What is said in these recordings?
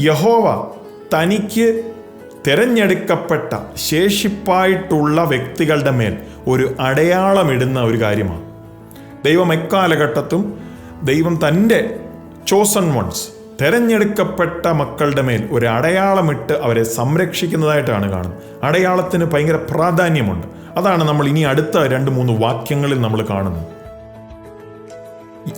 യഹോവ തനിക്ക് തിരഞ്ഞെടുക്കപ്പെട്ട ശേഷിപ്പായിട്ടുള്ള വ്യക്തികളുടെ മേൽ ഒരു അടയാളമിടുന്ന ഒരു കാര്യമാണ്. ദൈവം എക്കാലഘട്ടത്തും ദൈവം തന്റെ ചോസൺ വൺസ് തിരഞ്ഞെടുക്കപ്പെട്ട മക്കളുടെ മേൽ ഒരു അടയാളമിട്ട് അവരെ സംരക്ഷിക്കുന്നതായിട്ടാണ് കാണുന്നത്. അടയാളത്തിന് ഭയങ്കര പ്രാധാന്യമുണ്ട്. അതാണ് നമ്മൾ ഇനി അടുത്ത രണ്ട് മൂന്ന് വാക്യങ്ങളിൽ നമ്മൾ കാണുന്നത്.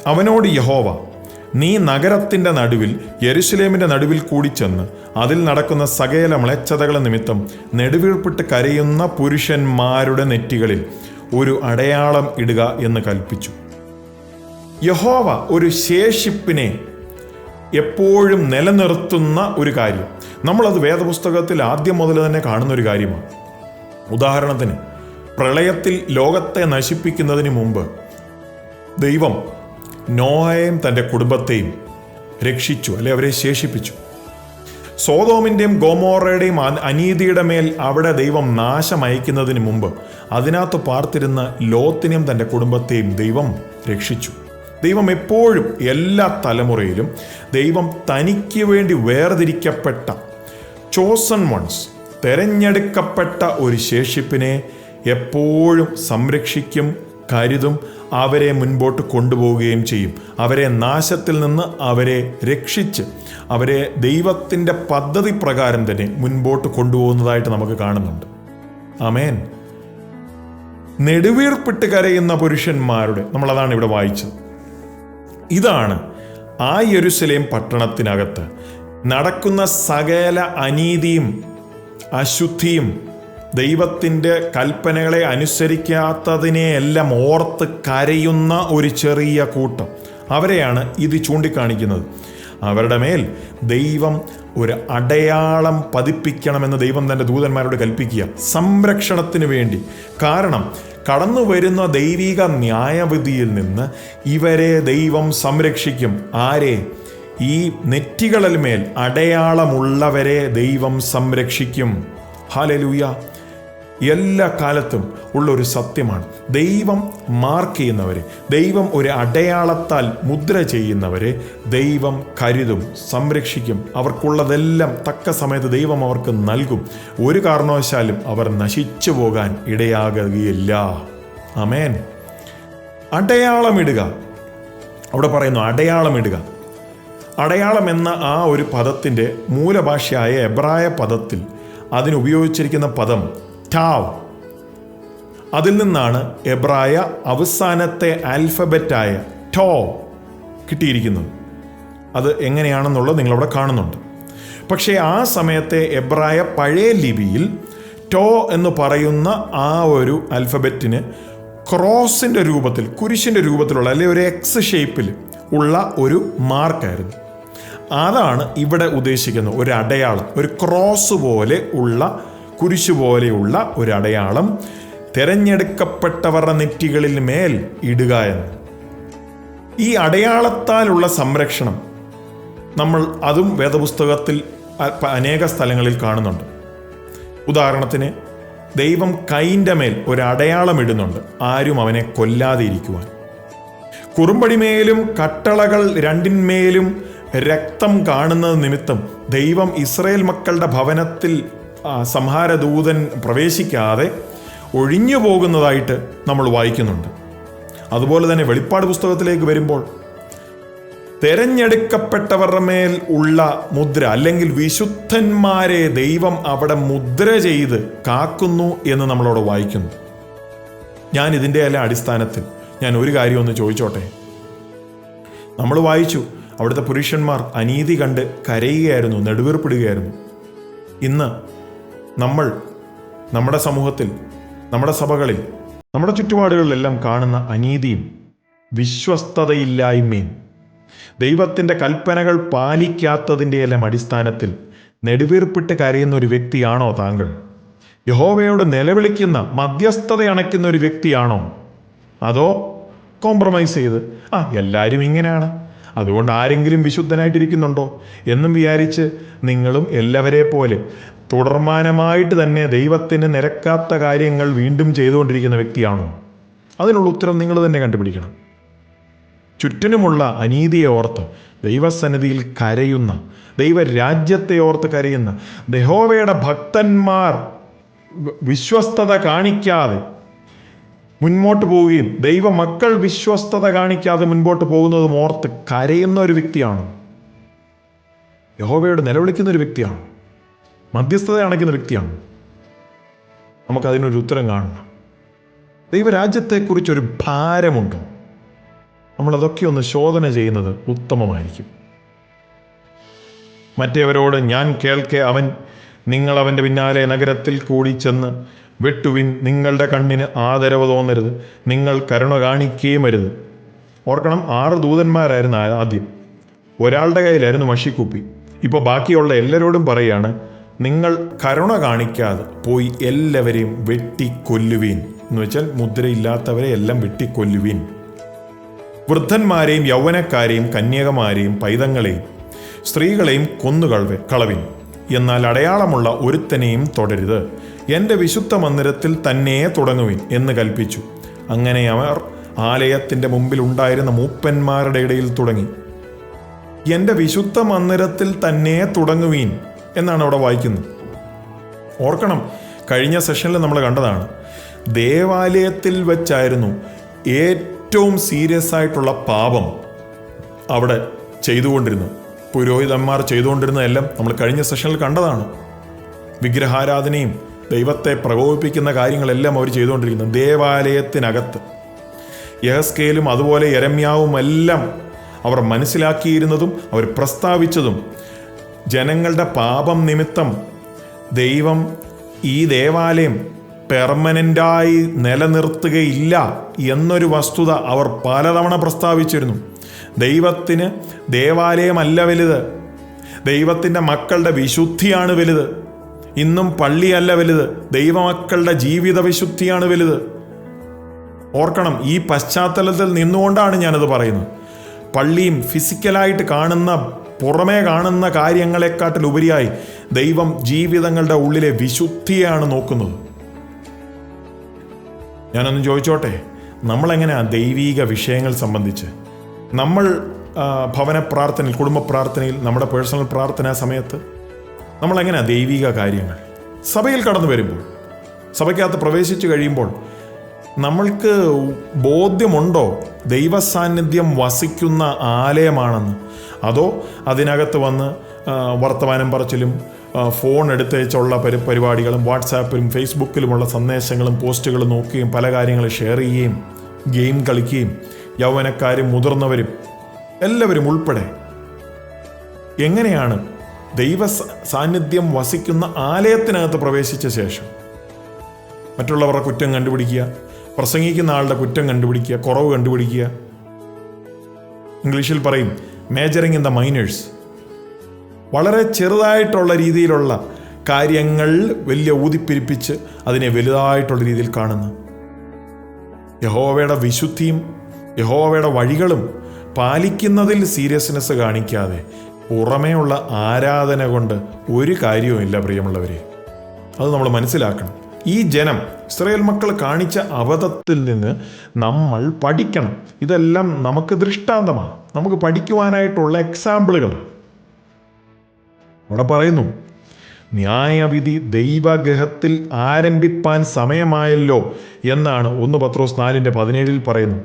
അവനോട് യഹോവ നീ നഗരത്തിന്റെ നടുവിൽ യെരുശലേമിന്റെ നടുവിൽ കൂടി ചെന്ന് അതിൽ നടക്കുന്ന സകല മ്ലേച്ഛതകളെ നിമിത്തം നെടുവീർപ്പിട്ട് കരയുന്ന പുരുഷന്മാരുടെ നെറ്റികളിൽ ഒരു അടയാളം ഇടുക എന്ന് കൽപ്പിച്ചു. യഹോവ ഒരു ശേഷിപ്പിനെ എപ്പോഴും നിലനിർത്തുന്ന ഒരു കാര്യം. നമ്മളത് വേദപുസ്തകത്തിൽ ആദ്യം മുതൽ തന്നെ കാണുന്ന ഒരു കാര്യമാണ്. ഉദാഹരണത്തിന് പ്രളയത്തിൽ ലോകത്തെ നശിപ്പിക്കുന്നതിന് മുമ്പ് ദൈവം നോഹയെയും തന്റെ കുടുംബത്തെയും രക്ഷിച്ചു അല്ലെ അവരെ ശേഷിപ്പിച്ചു. സോതോമിന്റെയും ഗോമോറയുടെയും അനീതിയുടെ മേൽ അവിടെ ദൈവം നാശം അയക്കുന്നതിന് മുമ്പ് അതിനകത്ത് പാർത്തിരുന്ന ലോത്തിനെയും തന്റെ കുടുംബത്തെയും ദൈവം രക്ഷിച്ചു. ദൈവം എപ്പോഴും എല്ലാ തലമുറയിലും ദൈവം തനിക്ക് വേണ്ടി വേർതിരിക്കപ്പെട്ട ചോസൺ വൺസ് തെരഞ്ഞെടുക്കപ്പെട്ട ഒരു ശേഷിപ്പിനെ എപ്പോഴും സംരക്ഷിക്കും കരുതും അവരെ മുൻപോട്ട് കൊണ്ടുപോവുകയും ചെയ്യും. അവരെ നാശത്തിൽ നിന്ന് അവരെ രക്ഷിച്ച് അവരെ ദൈവത്തിന്റെ പദ്ധതി പ്രകാരം തന്നെ മുൻപോട്ട് കൊണ്ടുപോകുന്നതായിട്ട് നമുക്ക് കാണുന്നുണ്ട്. അമേൻ നെടുവീർപ്പിട്ട് കരയുന്ന പുരുഷന്മാരുടെ നമ്മളതാണ് ഇവിടെ വായിച്ചത്. ഇതാണ് ആ യെരുസലേം പട്ടണത്തിനകത്ത് നടക്കുന്ന സകല അനീതിയും അശുദ്ധിയും ദൈവത്തിന്റെ കൽപ്പനകളെ അനുസരിക്കാത്തതിനെയെല്ലാം ഓർത്ത് കരയുന്ന ഒരു ചെറിയ കൂട്ടം അവരെയാണ് ഇത് ചൂണ്ടിക്കാണിക്കുന്നത്. അവരുടെ മേൽ ദൈവം ഒരു അടയാളം പതിപ്പിക്കണമെന്ന് ദൈവം തന്റെ ദൂതന്മാരോട് കൽപ്പിക്കുക സംരക്ഷണത്തിന് വേണ്ടി. കാരണം കടന്നു വരുന്ന ദൈവിക ന്യായവിധിയിൽ നിന്ന് ഇവരെ ദൈവം സംരക്ഷിക്കും. ആരെ? ഈ നെറ്റികളിൽ മേൽ അടയാളമുള്ളവരെ ദൈവം സംരക്ഷിക്കും. ഹാലലൂയ എല്ലാ കാലത്തും ഉള്ള ഒരു സത്യമാണ്. ദൈവം മാർക്ക് ചെയ്യുന്നവരെ ദൈവം ഒരു അടയാളത്താൽ മുദ്ര ചെയ്യുന്നവരെ ദൈവം കരുതും സംരക്ഷിക്കും. അവർക്കുള്ളതെല്ലാം തക്ക സമയത്ത് ദൈവം അവർക്ക് നൽകും. ഒരു കാരണവശാലും അവർ നശിച്ചു പോകാൻ ഇടയാകുകയില്ല. അമേൻ അടയാളമിടുക. അവിടെ പറയുന്നു അടയാളമിടുക. അടയാളം എന്ന ആ ഒരു പദത്തിന്റെ മൂലഭാഷയായ എബ്രായ പദത്തിൽ അതിനുപയോഗിച്ചിരിക്കുന്ന പദം ടാവ്. അതിൽ നിന്നാണ് എബ്രായ അവസാനത്തെ ആൽഫബറ്റായ ടോ കിട്ടിയിരിക്കുന്നത്. അത് എങ്ങനെയാണെന്നുള്ളത് നിങ്ങളവിടെ കാണുന്നുണ്ട്. പക്ഷേ ആ സമയത്തെ എബ്രായ പഴയ ലിപിയിൽ ടോ എന്ന് പറയുന്ന ആ ഒരു ആൽഫബറ്റിന് ക്രോസിന്റെ രൂപത്തിൽ കുരിശിന്റെ രൂപത്തിലുള്ള അല്ലെങ്കിൽ ഒരു എക്സ് ഷേപ്പിൽ ഉള്ള ഒരു മാർക്കായിരുന്നു. അതാണ് ഇവിടെ ഉദ്ദേശിക്കുന്നത്. ഒരു അടയാളം ഒരു ക്രോസ് പോലെ ഉള്ള കുരിശ് പോലെയുള്ള ഒരു അടയാളം തിരഞ്ഞെടുക്കപ്പെട്ടവരുടെ നെറ്റികളിൽ മേൽ ഇടുക എന്ന്. ഈ അടയാളത്താലുള്ള സംരക്ഷണം നമ്മൾ അതും വേദപുസ്തകത്തിൽ അനേക സ്ഥലങ്ങളിൽ കാണുന്നുണ്ട്. ഉദാഹരണത്തിന് ദൈവം കൈന്റെ മേൽ ഒരു അടയാളം ഇടുന്നുണ്ട് ആരും അവനെ കൊല്ലാതെ ഇരിക്കുവാൻ കുറുമ്പടിമേലും കട്ടളകൾ രണ്ടിന്മേലും രക്തം കാണുന്നത് നിമിത്തം ദൈവം ഇസ്രയേൽ മക്കളുടെ ഭവനത്തിൽ സംഹാരദൂതൻ പ്രവേശിക്കാതെ ഒഴിഞ്ഞു പോകുന്നതായിട്ട് നമ്മൾ വായിക്കുന്നുണ്ട്. അതുപോലെ തന്നെ വെളിപ്പാട് പുസ്തകത്തിലേക്ക് വരുമ്പോൾ തെരഞ്ഞെടുക്കപ്പെട്ടവരുടെ മേൽ ഉള്ള മുദ്ര അല്ലെങ്കിൽ വിശുദ്ധന്മാരെ ദൈവം അവിടെ മുദ്ര ചെയ്ത് കാക്കുന്നു എന്ന് നമ്മളവിടെ വായിക്കുന്നു. ഞാൻ ഇതിന്റെ എല്ലാം അടിസ്ഥാനത്തിൽ. ഞാൻ ഒരു കാര്യം ഒന്ന് ചോദിച്ചോട്ടെ? നമ്മൾ വായിച്ചു അവിടുത്തെ പുരുഷന്മാർ അനീതി കണ്ട് കരയുകയായിരുന്നു നെടുവീർപ്പിടുകയായിരുന്നു. ഇന്ന് നമ്മൾ നമ്മുടെ സമൂഹത്തിൽ നമ്മുടെ സഭകളിൽ നമ്മുടെ ചുറ്റുപാടുകളിലെല്ലാം കാണുന്ന അനീതിയും വിശ്വസ്തതയില്ലായ്മയും ദൈവത്തിന്റെ കൽപ്പനകൾ പാലിക്കാത്തതിന്റെ എല്ലാം അടിസ്ഥാനത്തിൽ നെടുവീർപ്പിട്ട് കരയുന്ന ഒരു വ്യക്തിയാണോ താങ്കൾ? യഹോവയോട് നിലവിളിക്കുന്ന മധ്യസ്ഥത അണയ്ക്കുന്ന ഒരു വ്യക്തിയാണോ? അതോ കോംപ്രമൈസ് ചെയ്ത് ആ എല്ലാവരും ഇങ്ങനെയാണ് അതുകൊണ്ട് ആരെങ്കിലും വിശുദ്ധനായിട്ടിരിക്കുന്നുണ്ടോ? എന്നും വിചാരിച്ച് നിങ്ങളും എല്ലാവരെ പോലെ തുടർമാനമായിട്ട് തന്നെ ദൈവത്തിന് നിരക്കാത്ത കാര്യങ്ങൾ വീണ്ടും ചെയ്തുകൊണ്ടിരിക്കുന്ന വ്യക്തിയാണോ? അതിനുള്ള ഉത്തരം നിങ്ങൾ തന്നെ കണ്ടുപിടിക്കണം. ചുറ്റിനുമുള്ള അനീതിയെ ഓർത്ത് ദൈവസന്നിധിയിൽ കരയുന്ന ദൈവരാജ്യത്തെ ഓർത്ത് കരയുന്ന ദഹോവയുടെ ഭക്തന്മാർ വിശ്വസ്തത കാണിക്കാതെ മുൻപോട്ട് പോവുകയും ദൈവമക്കൾ വിശ്വസ്തത കാണിക്കാതെ മുൻപോട്ട് പോകുന്നതും ഓർത്ത് കരയുന്ന ഒരു വ്യക്തിയാണ്? യഹോവയോട് നിലവിളിക്കുന്ന ഒരു വ്യക്തിയാണ്? മധ്യസ്ഥത അണയ്ക്കുന്ന വ്യക്തിയാണ്. നമുക്കതിനൊരു ഉത്തരം കാണണം. ദൈവരാജ്യത്തെക്കുറിച്ചൊരു ഭാരമുണ്ടോ. നമ്മളതൊക്കെ ഒന്ന് ശോധന ചെയ്യുന്നത് ഉത്തമമായിരിക്കും. മറ്റേവരോട് ഞാൻ കേൾക്കെ അവൻ നിങ്ങൾ അവന്റെ പിന്നാലെ നഗരത്തിൽ കൂടി ചെന്ന് വെട്ടുവിൻ നിങ്ങളുടെ കണ്ണിന് ആദരവ് തോന്നരുത്. നിങ്ങൾ കരുണ കാണിക്കുകയും അരുത്. ഓർക്കണം ആറ് ദൂതന്മാരായിരുന്നു ആദ്യം. ഒരാളുടെ കയ്യിലായിരുന്നു മഷിക്കുപ്പി. ഇപ്പോൾ ബാക്കിയുള്ള എല്ലാവരോടും പറയാണ് നിങ്ങൾ കരുണ കാണിക്കാതെ പോയി എല്ലാവരെയും വെട്ടിക്കൊല്ലുവീൻ. എന്ന് വെച്ചാൽ മുദ്രയില്ലാത്തവരെ എല്ലാം വെട്ടിക്കൊല്ലുവീൻ. വൃദ്ധന്മാരെയും യൗവനക്കാരെയും കന്യകമാരെയും പൈതങ്ങളെയും സ്ത്രീകളെയും കൊന്നുകളവെ കളവിൻ. എന്നാൽ അടയാളമുള്ള ഒരുത്തനെയും തുടരുത്. എന്റെ വിശുദ്ധ മന്ദിരത്തിൽ തന്നെ തുടങ്ങുവിൻ എന്ന് കൽപ്പിച്ചു. അങ്ങനെ അവർ ആലയത്തിന്റെ മുമ്പിൽ ഉണ്ടായിരുന്ന മൂപ്പന്മാരുടെ ഇടയിൽ തുടങ്ങി. എന്റെ വിശുദ്ധ മന്ദിരത്തിൽ തന്നെ തുടങ്ങുവീൻ. എന്നാണ് അവിടെ വായിക്കുന്നത്. ഓർക്കണം കഴിഞ്ഞ സെഷനിൽ നമ്മൾ കണ്ടതാണ് ദേവാലയത്തിൽ വെച്ചായിരുന്നു ഏറ്റവും സീരിയസ് ആയിട്ടുള്ള പാപം അവിടെ ചെയ്തുകൊണ്ടിരുന്നത്. പുരോഹിതന്മാർ ചെയ്തുകൊണ്ടിരുന്നതെല്ലാം നമ്മൾ കഴിഞ്ഞ സെഷനിൽ കണ്ടതാണ്. വിഗ്രഹാരാധനയും ദൈവത്തെ പ്രകോപിപ്പിക്കുന്ന കാര്യങ്ങളെല്ലാം അവർ ചെയ്തുകൊണ്ടിരിക്കുന്നത് ദേവാലയത്തിനകത്ത് യഹസ്കേലും അതുപോലെ എരമ്യാവും എല്ലാം അവർ മനസ്സിലാക്കിയിരുന്നതും അവർ പ്രസ്താവിച്ചതും ജനങ്ങളുടെ പാപം നിമിത്തം ദൈവം ഈ ദേവാലയം പെർമനന്റായി നിലനിർത്തുകയില്ല എന്നൊരു വസ്തുത അവർ പലതവണ പ്രസ്താവിച്ചിരുന്നു. ദൈവത്തിന് ദേവാലയമല്ല വലുത്. ദൈവത്തിന്റെ മക്കളുടെ വിശുദ്ധിയാണ് വലുത്. ഇന്നും പള്ളിയല്ല വലുത്. ദൈവമക്കളുടെ ജീവിത വിശുദ്ധിയാണ് വലുത്. ഓർക്കണം ഈ പശ്ചാത്തലത്തിൽ നിന്നുകൊണ്ടാണ് ഞാനത് പറയുന്നത്. പള്ളിയും ഫിസിക്കലായിട്ട് കാണുന്ന പുറമേ കാണുന്ന കാര്യങ്ങളെക്കാട്ടിലുപരിയായി ദൈവം ജീവിതങ്ങളുടെ ഉള്ളിലെ വിശുദ്ധിയാണ് നോക്കുന്നത്. ഞാനൊന്ന് ചോദിച്ചോട്ടെ നമ്മളെങ്ങനെയാണ് ദൈവീക വിഷയങ്ങൾ സംബന്ധിച്ച്? നമ്മൾ ഭവന പ്രാർത്ഥനയിൽ കുടുംബ പ്രാർത്ഥനയിൽ നമ്മുടെ പേഴ്സണൽ പ്രാർത്ഥനാ സമയത്ത് നമ്മളെങ്ങനെയാണ് ദൈവിക കാര്യങ്ങൾ? സഭയിൽ കടന്നു വരുമ്പോൾ സഭയ്ക്കകത്ത് പ്രവേശിച്ചു കഴിയുമ്പോൾ നമ്മൾക്ക് ബോധ്യമുണ്ടോ? ദൈവസാന്നിധ്യം വസിക്കുന്ന ആലയമാണെന്ന്. അതോ അതിനകത്ത് വന്ന് വർത്തമാനം പറച്ചിലും ഫോൺ എടുത്തേച്ചുള്ള പരി പരിപാടികളും വാട്സാപ്പിലും ഫേസ്ബുക്കിലുമുള്ള സന്ദേശങ്ങളും പോസ്റ്റുകളും നോക്കുകയും പല കാര്യങ്ങളും ഷെയർ ചെയ്യുകയും ഗെയിം കളിക്കുകയും യൗവനക്കാരും മുതിർന്നവരും എല്ലാവരും ഉൾപ്പെടെ. എങ്ങനെയാണ് ദൈവ സാന്നിധ്യം വസിക്കുന്ന ആലയത്തിനകത്ത് പ്രവേശിച്ച ശേഷം? മറ്റുള്ളവരുടെ കുറ്റം കണ്ടുപിടിക്കുക പ്രസംഗിക്കുന്ന ആളുടെ കുറ്റം കണ്ടുപിടിക്കുക കുറവ് കണ്ടുപിടിക്കുക. ഇംഗ്ലീഷിൽ പറയും മേജറിങ് ഇൻ ദ മൈനേഴ്സ്. വളരെ ചെറുതായിട്ടുള്ള രീതിയിലുള്ള കാര്യങ്ങൾ വലിയ ഊതിപ്പിരിപ്പിച്ച് അതിനെ വലുതായിട്ടുള്ള രീതിയിൽ കാണുന്നു. യഹോവയുടെ വിശുദ്ധിയും യഹോവയുടെ വഴികളും പാലിക്കുന്നതിൽ സീരിയസ്നെസ് കാണിക്കാതെ പുറമേയുള്ള ആരാധന കൊണ്ട് ഒരു കാര്യവുമില്ല പ്രിയമുള്ളവരെ. അത് നമ്മൾ മനസ്സിലാക്കണം. ഈ ജനം ഇസ്രയേൽ മക്കൾ കാണിച്ച അബദ്ധത്തിൽ നിന്ന് നമ്മൾ പഠിക്കണം. ഇതെല്ലാം നമുക്ക് ദൃഷ്ടാന്തമാണ്. നമുക്ക് പഠിക്കുവാനായിട്ടുള്ള എക്സാമ്പിളുകൾ അവിടെ പറയുന്നു ന്യായവിധി ദൈവഗ്രഹത്തിൽ ആരംഭിപ്പാൻ സമയമായല്ലോ എന്നാണ് ഒന്ന് പത്രോസ് നാലിന്റെ പതിനേഴിൽ പറയുന്നു.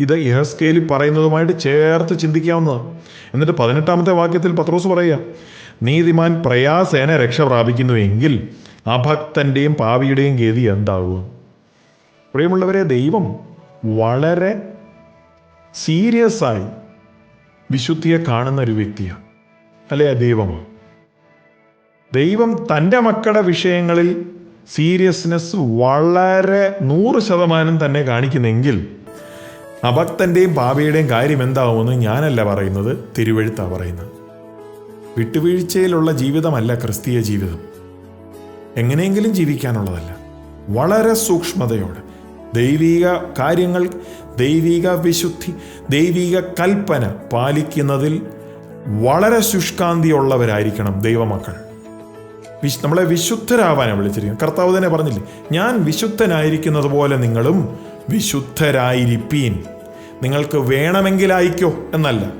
ഇത് യഹസ്കേലിൽ പറയുന്നതുമായിട്ട് ചേർത്ത് ചിന്തിക്കാവുന്നതാണ്. എന്നിട്ട് പതിനെട്ടാമത്തെ വാക്യത്തിൽ പത്രോസ് പറയുക നീതിമാൻ പ്രയാസേന രക്ഷ പ്രാപിക്കുന്നുവെങ്കിൽ അഭക്തന്റെയും പാവിയുടെയും ഗതി എന്താകും? പ്രിയമുള്ളവരെ ദൈവം വളരെ സീരിയസ് ആയി വിശുദ്ധിയെ കാണുന്ന ഒരു വ്യക്തിയാണ് അല്ലേ ദൈവം ദൈവം തന്റെ മക്കളുടെ വിഷയങ്ങളിൽ സീരിയസ്നെസ് വളരെ നൂറ് ശതമാനം തന്നെ കാണിക്കുന്നെങ്കിൽ അഭക്തന്റെയും പാപിയുടെയും കാര്യം എന്താവുമെന്ന് ഞാനല്ല പറയുന്നത് തിരുവഴുത്താണ് പറയുന്നത്. വിട്ടുവീഴ്ചയിലുള്ള ജീവിതമല്ല ക്രിസ്തീയ ജീവിതം. എങ്ങനെയെങ്കിലും ജീവിക്കാനുള്ളതല്ല. വളരെ സൂക്ഷ്മതയോടെ. ദൈവിക കാര്യങ്ങൾ ദൈവിക വിശുദ്ധി ദൈവിക കൽപ്പന പാലിക്കുന്നതിൽ വളരെ ശുഷ്കാന്തിയുള്ളവരായിരിക്കണം ദൈവമക്കൾ. വിശ് നമ്മളെ വിശുദ്ധരാവാനാണ് വിളിച്ചിരിക്കുന്നത്. കർത്താവ് തന്നെ പറഞ്ഞില്ലേ ഞാൻ വിശുദ്ധനായിരിക്കുന്നത് പോലെ നിങ്ങളും വിശുദ്ധരായിരിപ്പീൻ. നിങ്ങൾക്ക് വേണമെങ്കിൽ അയക്കോ എന്നല്ല.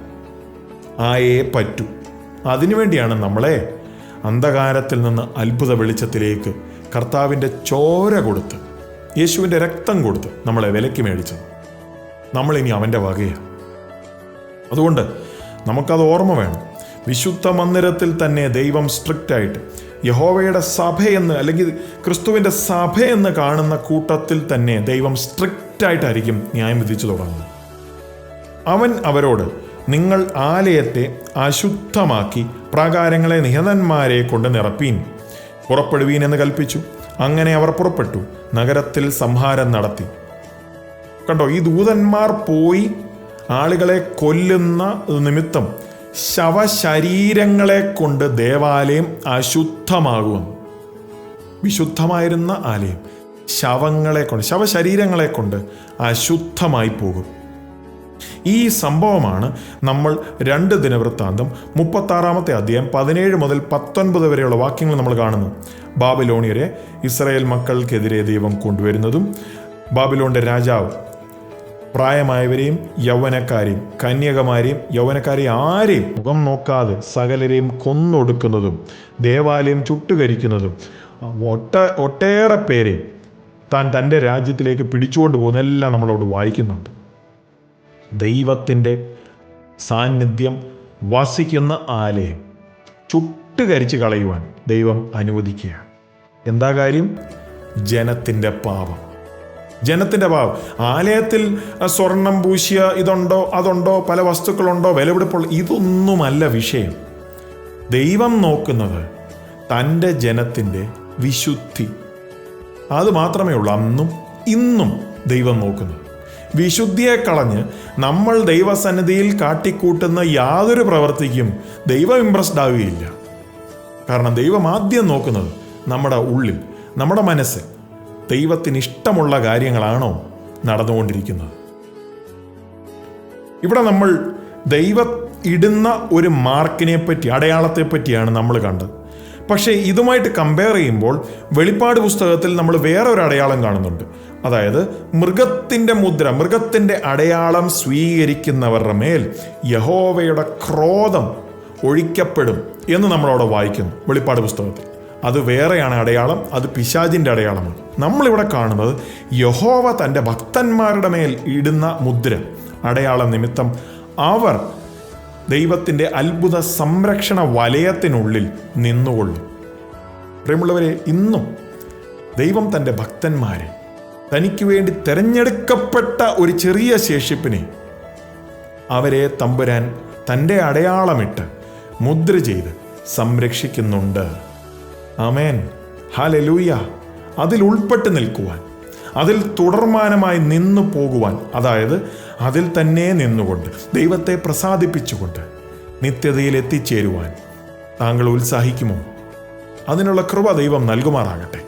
ആയേ പറ്റൂ. അതിനുവേണ്ടിയാണ് നമ്മളെ അന്ധകാരത്തിൽ നിന്ന് അത്ഭുത വെളിച്ചത്തിലേക്ക് കർത്താവിന്റെ ചോര കൊടുത്ത് യേശുവിന്റെ രക്തം കൊടുത്ത് നമ്മളെ വിലയ്ക്ക് മേടിച്ചത് നമ്മളിനി അവന്റെ വകയാണ്. അതുകൊണ്ട് നമുക്കത് ഓർമ്മ വേണം. വിശുദ്ധ മന്ദിരത്തിൽ തന്നെ ദൈവം സ്ട്രിക്റ്റ് ആയിട്ട് യഹോവയുടെ സഭയെന്ന് അല്ലെങ്കിൽ ക്രിസ്തുവിന്റെ സഭയെന്ന് കാണുന്ന കൂട്ടത്തിൽ തന്നെ ദൈവം സ്ട്രിക്റ്റ് ആയിട്ടായിരിക്കും ന്യായം വിധിച്ചു തുടങ്ങുന്നത്. അവൻ അവരോട് നിങ്ങൾ ആലയത്തെ അശുദ്ധമാക്കി പ്രാകാരങ്ങളെ നിഹതന്മാരെ കൊണ്ട് നിറപ്പീൻ പുറപ്പെടുവീൻ എന്ന് കൽപ്പിച്ചു. അങ്ങനെ അവർ പുറപ്പെട്ടു. നഗരത്തിൽ സംഹാരം നടത്തി. കണ്ടോ ഈ ദൂതന്മാർ പോയി ആളുകളെ കൊല്ലുന്ന നിമിത്തം ശവശരീരങ്ങളെ കൊണ്ട് ദേവാലയം അശുദ്ധമാകും വിശുദ്ധമായിരുന്ന ആലയം ശവങ്ങളെ കൊണ്ട് ശവശരീരങ്ങളെ കൊണ്ട് അശുദ്ധമായി പോകും. ഈ സംഭവമാണ് നമ്മൾ രണ്ട് ദിനവൃത്താന്തം മുപ്പത്താറാമത്തെ അധ്യായം പതിനേഴ് മുതൽ പത്തൊൻപത് വരെയുള്ള വാക്യങ്ങൾ നമ്മൾ കാണുന്നു. ബാബിലോണിയരെ ഇസ്രായേൽ മക്കൾക്കെതിരെ ദൈവം കൊണ്ടുവരുന്നതും ബാബിലോണിന്റെ രാജാവ് പ്രായമായവരെയും യൗവനക്കാരെയും കന്യകമാരെയും യൗവനക്കാരെയും ആരെയും മുഖം നോക്കാതെ സകലരെയും കൊന്നൊടുക്കുന്നതും ദേവാലയം ചുട്ടുകരിക്കുന്നതും ഒട്ട ഒട്ടേറെ പേരെയും താൻ തന്റെ രാജ്യത്തിലേക്ക് പിടിച്ചുകൊണ്ട് പോകുന്നതെല്ലാം നമ്മളോട് വായിക്കുന്നുണ്ട്. ദൈവത്തിന്റെ സാന്നിധ്യം വസിക്കുന്ന ആലയം ചുട്ടുകരിച്ച് കളയുവാൻ ദൈവം അനുവദിക്കുകയാണ്. എന്താ കാര്യം? ജനത്തിന്റെ പാപം. ജനത്തിന്റെ പാപം. ആലയത്തിൽ സ്വർണം പൂശിയ ഇതുണ്ടോ അതുണ്ടോ പല വസ്തുക്കളുണ്ടോ വിലപിടിപ്പുള്ള ഇതൊന്നുമല്ല വിഷയം. ദൈവം നോക്കുന്നത് തന്റെ ജനത്തിന്റെ വിശുദ്ധി. അത് മാത്രമേ ഉള്ളൂ. അന്നും ഇന്നും ദൈവം നോക്കുന്നത് വിശുദ്ധിയെ കളഞ്ഞ് നമ്മൾ ദൈവസന്നിധിയിൽ കാട്ടിക്കൂട്ടുന്ന യാതൊരു പ്രവൃത്തിക്കും ദൈവം ഇംപ്രസ്ഡ് ആവുകയില്ല. കാരണം ദൈവം ആദ്യം നോക്കുന്നത് നമ്മുടെ ഉള്ളിൽ നമ്മുടെ മനസ്സ് ദൈവത്തിന് ഇഷ്ടമുള്ള കാര്യങ്ങളാണോ നടന്നുകൊണ്ടിരിക്കുന്നത്. ഇവിടെ നമ്മൾ ദൈവം ഇടുന്ന ഒരു മാർക്കിനെ പറ്റി അടയാളത്തെ പറ്റിയാണ് നമ്മൾ കണ്ടത്. പക്ഷേ ഇതുമായിട്ട് കമ്പയർ ചെയ്യുമ്പോൾ വെളിപ്പാട് പുസ്തകത്തിൽ നമ്മൾ വേറെ ഒരു അടയാളം കാണുന്നുണ്ട്. അതായത് മൃഗത്തിന്റെ മുദ്ര മൃഗത്തിന്റെ അടയാളം സ്വീകരിക്കുന്നവരുടെ മേൽ യഹോവയുടെ ക്രോധം ഒഴിക്കപ്പെടും എന്ന് നമ്മളവിടെ വായിക്കുന്നു വെളിപ്പാട് പുസ്തകത്തിൽ. അത് വേറെയാണ് അടയാളം അത് പിശാജിന്റെ അടയാളമാണ്. നമ്മളിവിടെ കാണുന്നത് യഹോവ തന്റെ ഭക്തന്മാരുടെ മേൽ ഇടുന്ന മുദ്ര അടയാളം നിമിത്തം അവർ ദൈവത്തിന്റെ അത്ഭുത സംരക്ഷണ വലയത്തിനുള്ളിൽ നിന്നുകൊള്ളും. പ്രിയമുള്ളവരെ ഇന്നും ദൈവം തന്റെ ഭക്തന്മാരെ തനിക്ക് വേണ്ടി തിരഞ്ഞെടുക്കപ്പെട്ട ഒരു ചെറിയ ശേഷിപ്പിനെ അവരെ തമ്പുരാൻ തന്റെ അടയാളമിട്ട് മുദ്ര ചെയ്ത് സംരക്ഷിക്കുന്നുണ്ട്. അമേൻ ഹാലലൂയ അതിൽ ഉൾപ്പെട്ട് നിൽക്കുവാൻ അതിൽ തുടർമാനമായി നിന്നു പോകുവാൻ അതായത് അതിൽ തന്നെ നിന്നുകൊണ്ട് ദൈവത്തെ പ്രസാദിപ്പിച്ചുകൊണ്ട് നിത്യതയിൽ എത്തിച്ചേരുവാൻ താങ്കൾ ഉത്സാഹിക്കുമോ? അതിനുള്ള കൃപ ദൈവം നൽകുമാറാകട്ടെ.